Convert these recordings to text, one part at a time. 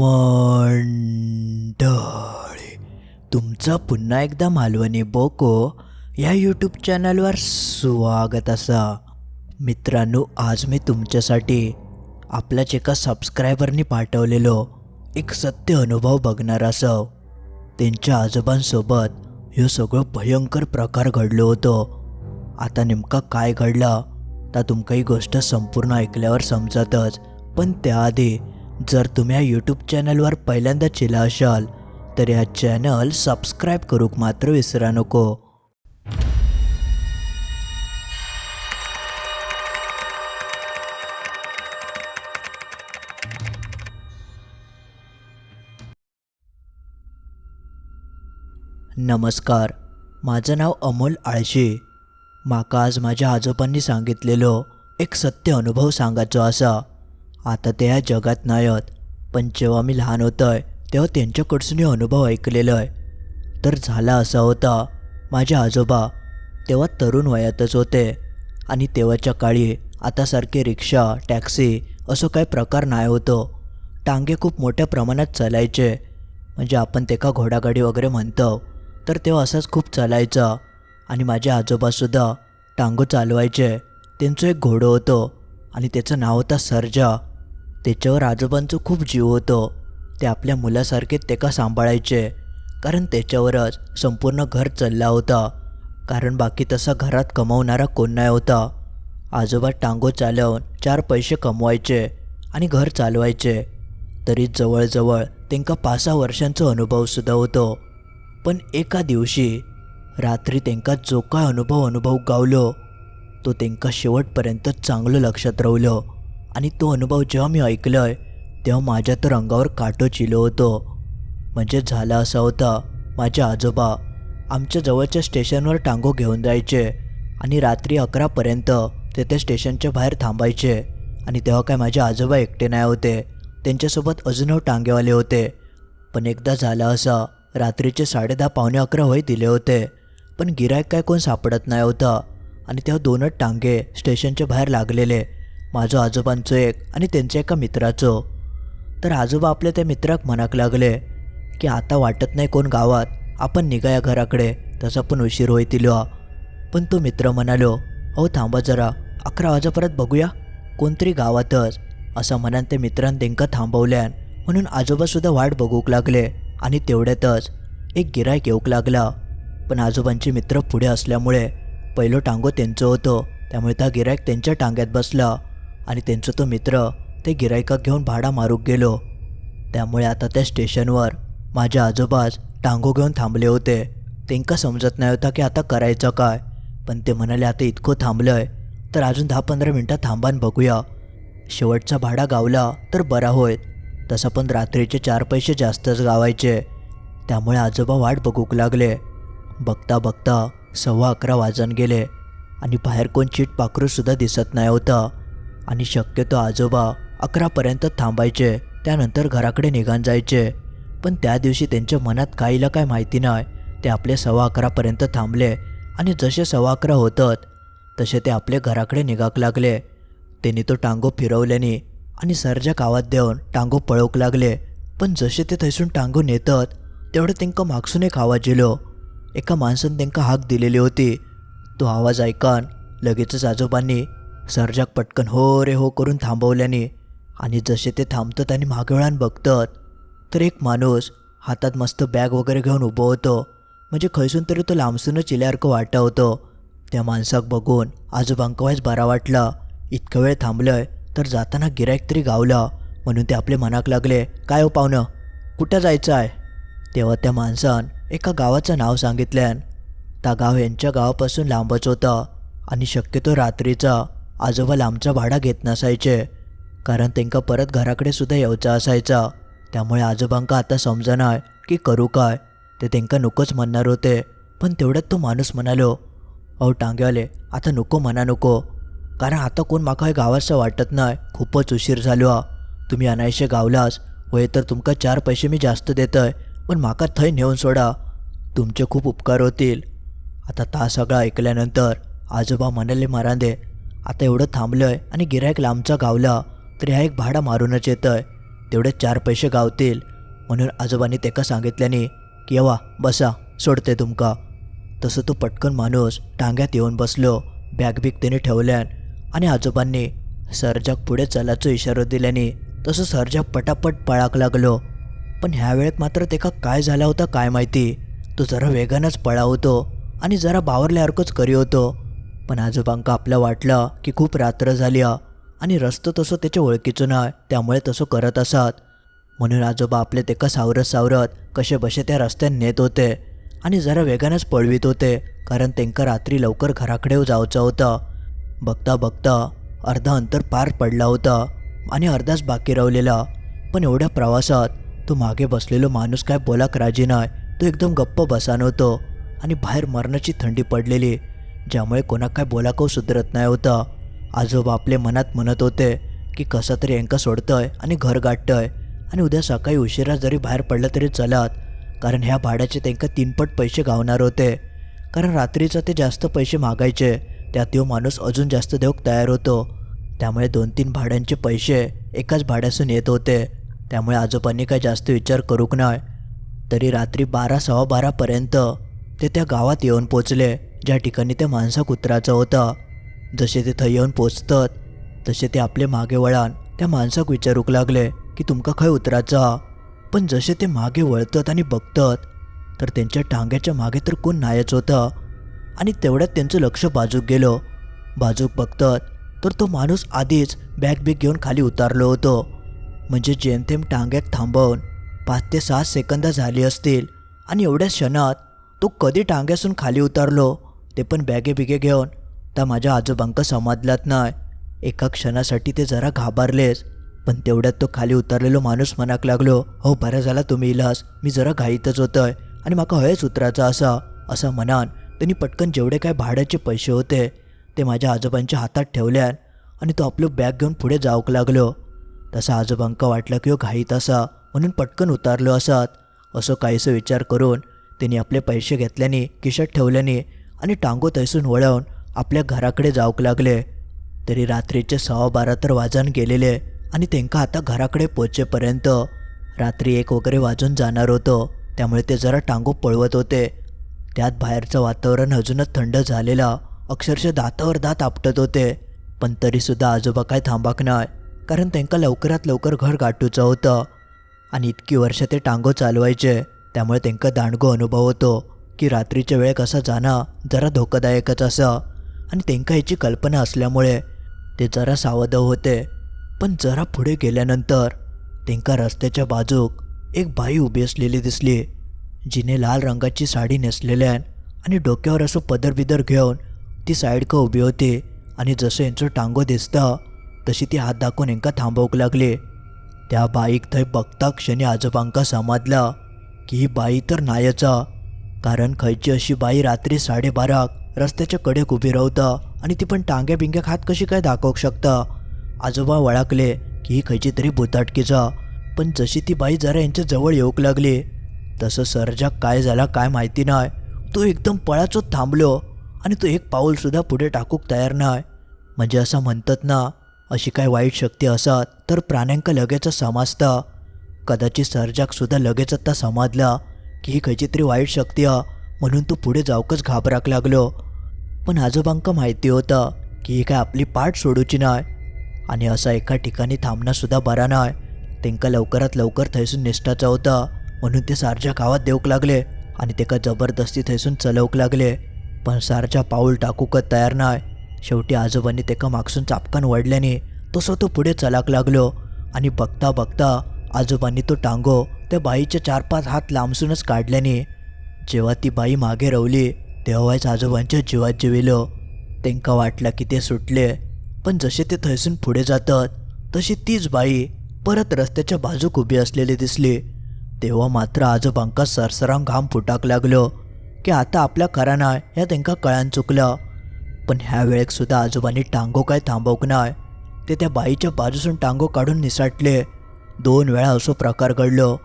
मंडळी तुमचं पुन्हा एकदा मालवणी बोको या यूट्यूब चॅनलवर स्वागत असा. मित्रांनो आज मी तुमच्यासाठी आपल्याच एका सबस्क्रायबरनी पाठवलेलो एक सत्य अनुभव बघणार असं. त्यांच्या आजोबांसोबत हे सगळं भयंकर प्रकार घडलो होतो. आता नेमका काय घडला तर तुमका ही गोष्ट संपूर्ण ऐकल्यावर समजतच. पण त्याआधी जर तुम्ही या यूट्यूब चॅनलवर पहिल्यांदा चिला असाल तर या चॅनल सबस्क्राईब करूक मात्र विसरा नको. नमस्कार माझं नाव अमोल आळशी. माका आज माझ्या आजोबांनी सांगितलेलो एक सत्य अनुभव सांगायचो असा आता ते या जगात नाही आहेत पण जेव्हा मी लहान होतोय तेव्हा त्यांच्याकडसून हे अनुभव ऐकलेलो आहे तर झाला असा होता माझे आजोबा तेव्हा तरुण वयातच होते. आणि तेव्हाच्या काळी आतासारखे रिक्षा टॅक्सी असं काही प्रकार नाही होतो. टांगे खूप मोठ्या प्रमाणात चालायचे. म्हणजे आपण ते का घोडागाडी वगैरे म्हणतो तर तेव्हा असाच खूप चालायचा. आणि माझे आजोबासुद्धा टांगो चालवायचे. त्यांचं एक घोडं होतं आणि त्याचं नाव होतं सर्जा. त्याच्यावर आजोबांचं खूप जीव होतो. ते आपल्या मुलासारखे ते का सांभाळायचे? कारण त्याच्यावरच संपूर्ण घर चालला होता. कारण बाकी तसा घरात कमवणारा कोण नाही होता. आजोबा टांगो चालवून चार पैसे कमवायचे आणि घर चालवायचे. तरी जवळजवळ त्यांका पाच सहा वर्षांचा अनुभवसुद्धा होतो. पण एका दिवशी रात्री त्यांका जो काय अनुभव अनुभव गावलो तो त्यांका शेवटपर्यंत चांगलं लक्षात राहिलं. आणि तो अनुभव जेव्हा मी ऐकलोय तेव्हा माझ्या तर अंगावर काटो चिलो होतो. म्हणजे झाला असा होता माझे आजोबा आमच्या जवळच्या स्टेशनवर टांगो घेऊन जायचे आणि रात्री अकरापर्यंत ते त्या स्टेशनच्या बाहेर थांबायचे. आणि तेव्हा काय माझे आजोबा एकटे नाही होते त्यांच्यासोबत अजूनही टांगेवाले होते. पण एकदा झालं असा रात्रीचे साडेदहा पावणे अकरा होई दिले होते. पण गिरायक काय कोण सापडत नाही होता. आणि तेव्हा दोनच टांगे स्टेशनच्या बाहेर लागलेले. माझं आजोबांचं एक आणि त्यांच्या एका मित्राचं. तर आजोबा आपल्या त्या मित्राक मनाक लागले की आता वाटत नाही कोण गावात आपण निघा या घराकडे तसा पण उशीर होईतील. पण तो मित्र म्हणालो अहो थांबा जरा अकरा वाजेपर्यंत बघूया कोणतरी गावातच असं म्हणान ते मित्रान तेंका थांबवल्यान म्हणून आजोबासुद्धा वाट बघूक लागले आणि तेवढ्यातच एक गिरायक येऊक लागला. पण आजोबांचे मित्र पुढे असल्यामुळे पहिलं टांगो त्यांचं होतं त्यामुळे त्या गिरायक त्यांच्या टांग्यात बसला. आणि त्यांचा तो मित्र ते गिरायका घेऊन भाडा मारूक गेलो. त्यामुळे आता त्या स्टेशनवर माझ्या आजोबाज टांगो घेऊन थांबले होते. त्यांका समजत नाही होता की आता करायचं काय पण ते म्हणाले आता इतकं थांबलं आहे तर अजून दहा पंधरा मिनटं थांबान बघूया. शेवटचा भाडा गावला तर बरा होईल. तसं पण रात्रीचे चार पैसे जास्तच गावायचे. त्यामुळे आजोबा वाट बघूक लागले. बघता बघता सव्वा अकरा वाजून गेले आणि बाहेर कोण चीट पाखरूसुद्धा दिसत नाही होतं. आणि शक्यतो आजोबा अकरापर्यंत थांबायचे त्यानंतर घराकडे निघान जायचे. पण त्या दिवशी त्यांच्या मनात काहीला काय माहिती नाही ते आपले सव्वा अकरापर्यंत थांबले आणि जसे सव्वा अकरा होतात तसे ते आपले घराकडे निघाक लागले. त्यांनी तो टांगो फिरवल्याने आणि सरच्या आवाज देऊन टांगो पळवूक लागले. पण जसे ते थैसून टांगो नेतात तेवढं त्यांका मागसून एक आवाज येलो. एका माणसानं त्यांका हाक दिलेली होती. तो आवाज ऐकान लगेचच आजोबांनी सरजाक पटकन हो रे हो करून थांबवल्याने आणि जसे ते थांबतात आणि मागवळान बघतात. तर एक माणूस हातात मस्त बॅग वगैरे घेऊन उभं होतो. म्हणजे खैसून तरी तो लांबसूनच इल्यासारखं वाटा होतं त्या माणसाक बघून आजोबांकवायच बरा वाटला. इतकं वेळ थांबलंय तर जाताना गिरायक तरी गावला. म्हणून ते आपले मनाक लागले काय हो पाहुणं? कुठं जायचं आहे तेव्हा त्या माणसान एका गावाचं नाव सांगितल्यान. त्या गाव यांच्या गावापासून लांबच होता आणि शक्यतो रात्रीचा. आजोबा लांबचा भाडा घेत नसायचे. कारण त्यांका परत घराकडे सुद्धा यायचा असायचा. त्यामुळे आजोबांका आता समजणार की करू काय ते त्यांका नकोच म्हणणार होते. पण तेवढ्यात तो माणूस म्हणालो अहो टांग्याले आता नको म्हणा नको. कारण आता कोण माका हे गावाचं वाटत नाही खूपच उशीर झालो हा. तुम्ही अनायशे गावलास वय तर तुमका चार पैसे मी जास्त देतय पण माका थंय नेऊन सोडा. तुमचे खूप उपकार होतील. आता ता सगळा ऐकल्यानंतर आजोबा म्हणाले मरांदे आता एवढं थांबलं आहे आणि गिरायक लांबचा गावला तरी हा एक भाडा मारूनच येतंय. तेवढे चार पैसे गावतील. म्हणून आजोबांनी तेका सांगितल्याने की यवा बसा सोडते तुमका तसं तो पटकन माणूस टांग्यात येऊन बसलो बॅग बिग त्याने ठेवल्यान आणि आजोबांनी सरजाक पुढे चलाचो इशारो दिल्याने तसं सरजाक पटापट पळाक लागलो. पण ह्या वेळेत मात्र तेका काय झाला होता काय माहिती? तो जरा वेगानच पळावतो आणि जरा बावरल्यासारखंच करी होतो. पण आजोबांका आपलं वाटलं की खूप रात्र झाली आणि रस्तो तसं त्याच्या ओळखीचं नाही त्यामुळे तसं करत असत. म्हणून आजोबा आपले तेका सावरत सावरत कसे बसे त्या रस्त्याने नेत होते. आणि जरा वेगानंच पळवीत होते कारण त्यांका रात्री लवकर घराकडे जायचं होतं. बघता बघता अर्धा अंतर पार पडला होता आणि अर्धाच बाकी राहिलेला. पण एवढ्या प्रवासात तो मागे बसलेलो माणूस काय बोलाक राजी नाही तो एकदम गप्प बसान होतो. आणि बाहेर मरणाची थंडी पडलेली ज्यामुळे कोणा काय बोलाकव सुधरत नाही होता. आजोबा आपले मनात म्हणत होते की कसं तरी यांका सोडतंय आणि घर गाठतंय. आणि उद्या सकाळी उशिरा जरी बाहेर पडलं तरी चलत कारण ह्या भाड्याचे त्यांका तीनपट पैसे गावणार होते. कारण रात्रीचं ते जास्त पैसे मागायचे त्यात तो माणूस अजून जास्त देऊक तयार होतो. त्यामुळे दोन तीन भाड्यांचे पैसे एकाच भाड्यासून येत होते. त्यामुळे आजोबांनी काय जास्त विचार करूक नाही. तरी रात्री बारा सव्वा बारापर्यंत ते त्या गावात येऊन पोचले. ज्या ठिकाणी त्या माणसा उतरायचा होता. जसे ते थंय येऊन पोचतात तसे ते आपले मागे वळान त्या माणसाक विचारूक लागले की तुमका खंय उतराचा पण जसे ते मागे वळतात आणि बघतात तर त्यांच्या टांग्याच्या मागे तर कोण नायच होतं. आणि तेवढ्यात त्यांचं लक्ष बाजूक गेलो. बाजूक बघतात तर तो माणूस आधीच बॅग बिग घेऊन खाली उतारलो होतो. म्हणजे जेमथेम टांग्यात थांबवून पाच ते सहा सेकंद झाली असतील. आणि एवढ्या क्षणात तो कधी टांग्यासून खाली उतरलो? ते पण बॅगे बिगे घेऊन. त्या माझ्या आजोबांक समजलात नाही. एका क्षणासाठी ते जरा घाबरलेच पण तेवढ्यात तो खाली उतरलेलो माणूस मनाक लागलो हो बरं झाला तुम्ही इलास मी जरा घाईतच होतोय आणि माका हयच उतरायचा असा. असं म्हणान त्यांनी पटकन जेवढे काय भाड्याचे पैसे होते ते माझ्या आजोबांच्या हातात ठेवल्यान आणि तो आपलं बॅग घेऊन पुढे जाऊक लागलो. तसा आजोबांका वाटलं की हो घाईत असा म्हणून पटकन उतारलो असत. असं काहीसं विचार करून त्यांनी आपले पैसे घेतल्याने खिशात ठेवल्याने आणि टांगो तैसून वळवून आपल्या घराकडे जाऊक लागले. तरी रात्रीचे सहा बारा तर वाजन गेलेले आणि त्यांना आता घराकडे पोचेपर्यंत रात्री एक वगैरे वाजून जाणार होतं. त्यामुळे ते जरा टांगो पळवत होते. त्यात बाहेरचं वातावरण अजूनच थंड झालेलं अक्षरशः दातावर दात आपटत होते. पण तरीसुद्धा आजोबा काय थांबाक नाही कारण त्यांका लवकरात लवकर घर गाठूचं होतं. आणि इतकी वर्ष ते टांगो चालवायचे त्यामुळे त्यांका दांडगो अनुभव होतो. की रात्रीच्या वेळेक कसा जाणं जरा धोकादायकच असं. आणि त्यांका ह्याची कल्पना असल्यामुळे ते जरा सावध होते. पण जरा पुढे गेल्यानंतर त्यांका रस्त्याच्या बाजूक एक बाई उभी असलेली दिसली जिने लाल रंगाची साडी नेसलेल्यान आणि डोक्यावर असं पदर बिदर घेऊन ती साईडक उभी होती आणि जसं यांचं टांगो दिसतं तशी ती हात दाखवून यांका थांबवूक लागली. त्या बाईक थंय बघता क्षणी आजोबांका समजला की ही बाई तर नायचा. कारण खयची अशी बाई रात्री साडेबाराक रस्त्याच्या कडेक उभी रावता आणि ती पण टांग्या बिंग्या खात कशी काय दाखवूक शकता? आजोबा वळाकले की ही खयची तरी भुताटकीचा पण जशी ती बाई जरा यांच्या जवळ येऊक लागली तसं सरजाक काय झाला काय माहिती नाही तो एकदम पळाचोच थांबलो आणि तो एक पाऊलसुद्धा पुढे टाकूक तयार नाही म्हणजे असं म्हणतात ना अशी काय वाईट शक्ती असत तर प्राण्यांका लगेचच समजता. कदाचित सर्जाकसुद्धा लगेच आता समाजला की ही खयची तरी वाईट शक्ती हा म्हणून तो पुढे जाऊकच घाबराक लागलो. पण आजोबांका माहिती होतं की ही काय आपली पाठ सोडूची नाही आणि असा एका ठिकाणी थांबणंसुद्धा बरा नाही त्यांका लवकरात लवकर थैसून निष्ठाचा होता म्हणून ते सारच्या गावात देऊक लागले आणि तेका जबरदस्ती थैसून चलवूक लागले. पण सारच्या पाऊल टाकूकच तयार नाही शेवटी आजोबांनी तेका मागसून चापकान वडल्याने तसं तो पुढे चलाक लागलो आणि बघता बघता आजोबांनी तो टांगो त्या बाईच्या चार पाच हात लांबसूनच काढल्याने जेव्हा ती बाई मागे रवली तेव्हाच आजोबांच्या जीवात जिविलो. त्यांका वाटलं की ते सुटले पण जसे ते थैसून पुढे जातात तशी तीच बाई परत रस्त्याच्या बाजूक उभी असलेली दिसली. तेव्हा मात्र आजोबांका सरसराम घाम फुटाक लागलो की आता आपल्या खराना ह्या त्यांका कळान चुकलं. पण ह्या वेळेक सुद्धा आजोबांनी टांगो काय थांबवक नाय. ते त्या बाईच्या बाजूसून टांगो काढून निसाटले. दोन वेळा असो प्रकार घडलो.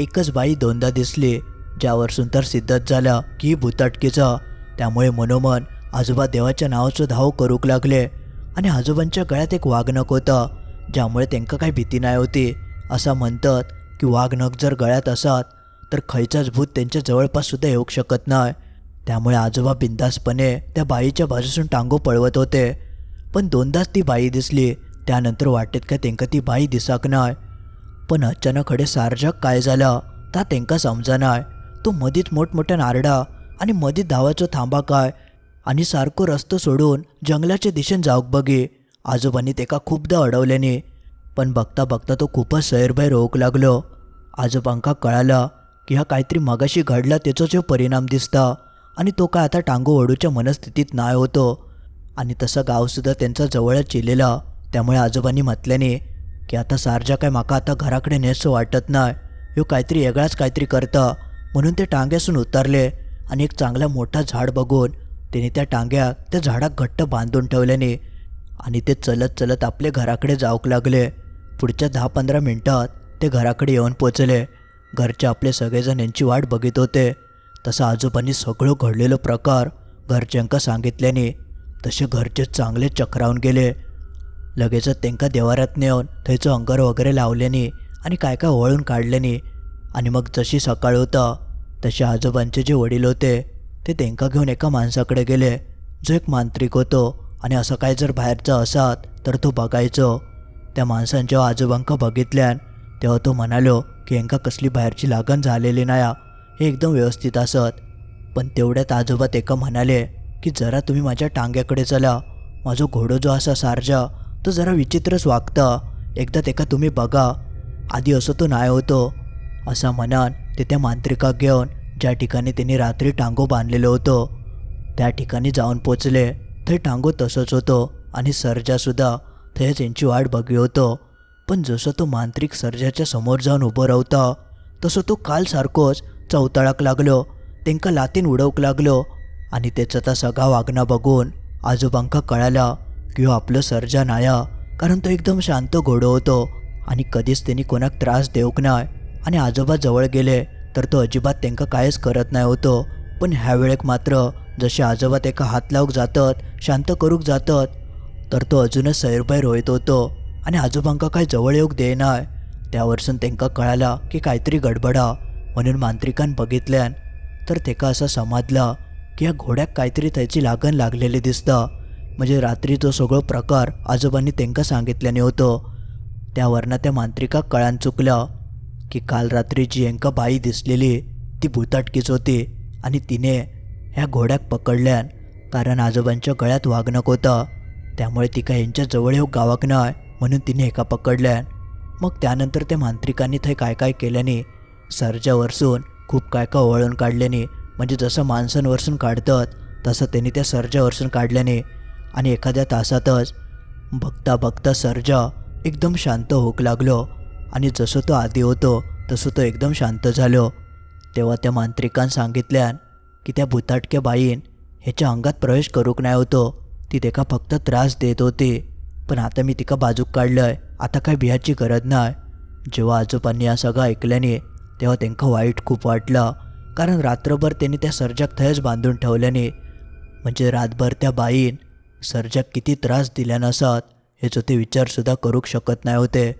एकच बाई दोनदा दिसली ज्यावरसून तर सिद्धच झालं की भूताटकीचं. त्यामुळे मनोमन आजोबा देवाच्या नावाचं धाव करूक लागले आणि आजोबांच्या गळ्यात एक वाघनक होतं ज्यामुळे त्यांका काही भीती नाही होती. असं म्हणतात की वाघनक जर गळ्यात असत तर खयचाच भूत त्यांच्या जवळपास सुद्धा येऊ शकत नाही. त्यामुळे आजोबा बिंदासपणे त्या बाईच्या बाजूसून टांगो पळवत होते. पण दोनदाच ती बाई दिसली त्यानंतर वाटेत काय त्यांका ती बाई दिसाक नाय पण अचानक हडे सारजाक काय झालं? ता तेंका समजनाय. तो मदीत मोठमोठ्या नारडा आणि मदीत धावाचो थांबा काय आणि सारको रस्तो सोडून जंगलाच्या दिशेन जावंक बघे आजोबांनी तेका खूपदा अडवल्याने पण बघता बघता तो खूपच सैरभैर होऊक लागलो. आजोबांका कळालं की हा काहीतरी मगाशी घडला त्याचा जो परिणाम दिसता आणि तो काय आता टांगो ओढूच्या मनस्थितीत नाही होतो. आणि तसं गावसुद्धा त्यांचा जवळच चिलेला त्यामुळे आजोबांनी म्हटल्याने की आता सारजा काय माका आता घराकडे नेसं वाटत नाही. ह्यो काहीतरी वेगळाच काहीतरी करता. म्हणून ते टांग्यासून उतरले आणि एक चांगला मोठा झाड बघून त्याने त्या टांग्या त्या झाडाक घट्ट बांधून ठेवल्याने आणि ते चलत चलत आपल्या घराकडे जाऊक लागले. पुढच्या दहा पंधरा मिनटात ते घराकडे येऊन पोचले. घरचे आपले सगळेजण यांची वाट बघित होते. तसं आजोबांनी सगळं घडलेलं प्रकार घरच्यांका सांगितल्याने तसे घरचे चांगले चक्रावून गेले. लगेचच त्यांका देवारात नेऊन थंयचं अंगार वगैरे लावल्याने आणि काय काय वळून काढल्याने आणि मग जशी सकाळ होता तसे आजोबांचे जे वडील होते ते त्यांका घेऊन एका माणसाकडे गेले. जो एक मांत्रिक होतो आणि असं काय जर बाहेरचा असात तर तो बघायचो. त्या माणसानं जेव्हा आजोबांका बघितल्यान तेव्हा तो म्हणालो की यांका कसली बाहेरची लागण झालेली नाही हे एकदम व्यवस्थित असत. पण तेवढ्यात आजोबा तेका म्हणाले की जरा तुम्ही माझ्या टांग्याकडे चला. माझा घोडो जो असा सारजा तो जरा विचित्रच वागता एकदा तेका तुम्ही बघा. आधी असं तो नाही होतो. असा म्हणान ते त्या मांत्रिकाक घेऊन ज्या ठिकाणी त्यांनी रात्री टांगो बांधलेलं होतं त्या ठिकाणी जाऊन पोचले. थंय टांगो तसंच होतो आणि सर्जासुद्धा थंयच यांची वाट बघली होतो. पण जसं तो मांत्रिक सर्जाच्या समोर जाऊन उभं रावता तसं तो काल सारखोच चवताळाक लागलो तेंका लातीन उडवूक लागलो आणि त्याचा ता सगळा वागणं बघून आजोबांका कळाला किंवा हो आपलं सर्जा नाया कारण तो एकदम शांत घोडो होतो आणि कधीच त्यांनी कोणाक त्रास देऊक नाय. आणि आजोबा जवळ गेले तर तो अजिबात त्यांका काहीच करत नाही होतो. पण ह्या वेळेक मात्र जसे आजोबा त्याका हात लावूक जातात शांत करूक जातात तर तो अजूनच सैरभैर होत होतो. आणि आजोबांका काय जवळ येऊक देणार त्यावरसून तेंका कळाला की काहीतरी गडबडा म्हणून मांत्रिकान बघितल्यान तर तेका असं समजला की या घोड्याक काहीतरी त्याची लागण लागलेली दिसता. म्हणजे रात्रीचो सगळो प्रकार आजोबांनी तेंका सांगितल्याने होतो. त्यावरनं त्या मांत्रिकाक कळान चुकलं की काल रात्री जी यांका बाई दिसलेली ती भुताटकीच होती आणि तिने ह्या घोड्याक पकडल्यान कारण आजोबांच्या गळ्यात वागणक होतं त्यामुळे तिका यांच्या जवळ येऊ गावाक नाय म्हणून तिने एका पकडल्यान. मग त्यानंतर त्या मांत्रिकांनी थंय काय काय केल्याने सरच्या वरसून खूप काय काय ओळून काढल्याने म्हणजे जसं माणसांवरसून काढतात तसं त्यांनी त्या सरच्या वरसून काढल्याने आणि एखाद्या तासातच बघता बघता सर्जा एकदम शांत होऊक लागलो. आणि जसं तो आधी होतो तसं तो एकदम शांत झालो. तेव्हा त्या मांत्रिकान सांगितल्यान की त्या भुताटक्या बाईन ह्याच्या अंगात प्रवेश करूक नाही होतो. ती तेका फक्त त्रास देत होती. पण आता मी तिका बाजूक काढलंय. आता काय भियाची गरज नाही. जेव्हा आजोबांनी या सगळं ऐकल्याने तेव्हा त्यांका वाईट खूप वाटलं. कारण रात्रभर त्यांनी त्या सर्जक थंयच बांधून ठेवल्याने. म्हणजे रातभर त्या बाईन सर्जाक किती त्रास दिल्यान आसात हेचो ते विचारसुद्धा करूक शकत नाही होते.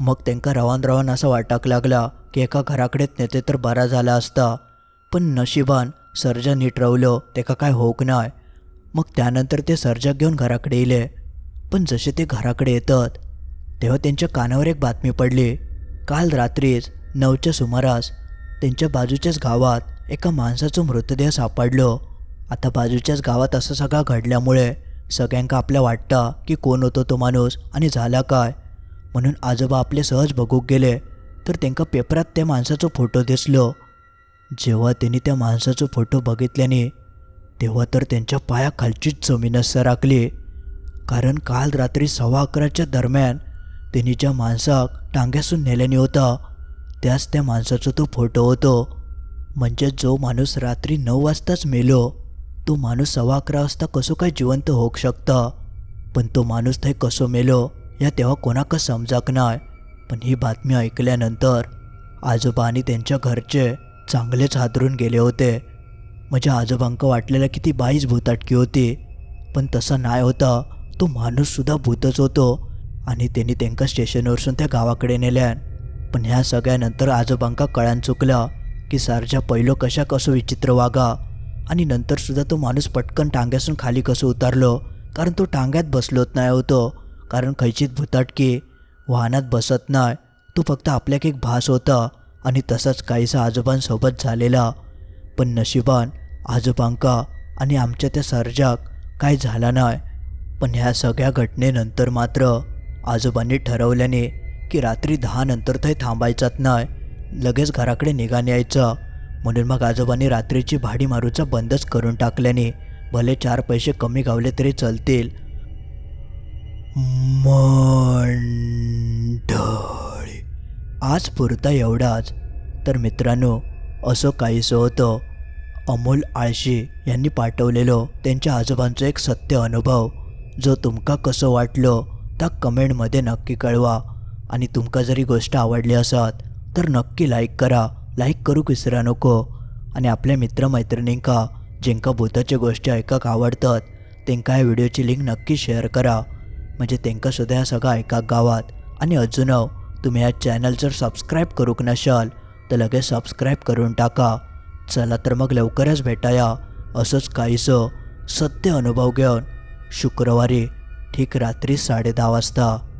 मग त्यांना रवान रवान असं वाटाक लागला की एका घराकडेच नेते तर बरा झाला असता. पण नशिबान सर्जा नीट रवलं तेका काय होऊक नाय. मग त्यानंतर ते सर्जा घेऊन घराकडे येले पण जसे ते घराकडे येतात तेव्हा त्यांच्या कानावर एक बातमी पडली. काल रात्रीच नऊच्या सुमारास त्यांच्या बाजूच्याच गावात एका माणसाचा मृतदेह सापडलो. आता बाजूच्याच गावात असं सगळं घडल्यामुळे सगळ्यांका आपल्या वाटतं की कोण होतो तो माणूस आणि झाला काय. म्हणून आजोबा आपले सहज बघूक गेले तर त्यांका पेपरात त्या माणसाचो फोटो दिसलो. जेव्हा त्यांनी त्या माणसाचा फोटो बघितल्याने तेव्हा तर त्यांच्या पायाखालचीच जमीनच राखली. कारण काल रात्री सव्वा अकराच्या दरम्यान त्यांनी ज्या माणसाक टांग्यासून नेल्याने होता त्याच त्या माणसाचा तो फोटो होतो. म्हणजे जो माणूस रात्री नऊ वाजताच मेलो तो माणूस सव्वा अकरा वाजता कसो काय जिवंत होऊ शकता? पण तो माणूस थंय कसो मेलो या तेव्हा कोणाक समजाक नाय. पण ही बातमी ऐकल्यानंतर आजोबा आणि त्यांच्या घरचे चांगलेच हादरून गेले होते. माझ्या आजोबांक वाटलेलं की ती बाईच भूताटकी होती. पण तसं नाही होता. तो माणूससुद्धा भूतच होतो. आणि त्यांनी त्यांका स्टेशनवरसून त्या गावाकडे नेल्यान. पण ह्या सगळ्यानंतर आजोबांका कळान चुकलं की सारजा पहिलो कशा कसो विचित्र वागा. आणि नंतरसुद्धा तो माणूस पटकन टांग्यासून खाली कसं उतरलो? कारण तो टांग्यात बसलोत नाही होतो कारण खैचीत भुताटकी वाहनात बसत नाही. तो फक्त आपल्याक एक भास होता आणि तसाच काहीसा आजोबांसोबत झालेला. पण नशिबान आजोबांका आणि आमच्या त्या सर्जाक काय झाला नाही. पण ह्या सगळ्या घटनेनंतर मात्र आजोबांनी ठरवल्याने की रात्री दहा नंतर ते थांबायचाच नाही. लगेच घराकडे निघान यायचं. म्हणून मग आजोबांनी रात्रीची भाडी मारूचा बंदच करून टाकल्याने भले चार पैसे कमी गावले तरी चालतील. मंडळी आज पुरता एवढाच. तर मित्रांनो असं काहीसं होतं. अमोल आळशी यांनी पाठवलेलं त्यांच्या आजोबांचं एक सत्य अनुभव. जो तुमका कसं वाटलं त्या कमेंटमध्ये नक्की कळवा. आणि तुमका जरी गोष्ट आवडली असत तर नक्की लाईक करा. लाईक करूक विसरा नको. आणि आपल्या मित्रमैत्रिणींका जेंका भूताच्या गोष्टी ऐकाक आवडतात तेंका ह्या व्हिडिओची लिंक नक्की शेअर करा. म्हणजे तेंका सुद्धा ह्या सगळं ऐकाक गावात. आणि अजून तुम्ही या चॅनल जर सबस्क्राईब करूक नशाल तर लगेच सबस्क्राईब करून टाका. चला तर मग लवकरच भेटाया. असंच काहीसं सत्य अनुभव घेऊन. शुक्रवारी ठीक रात्री साडे दहा वाजता.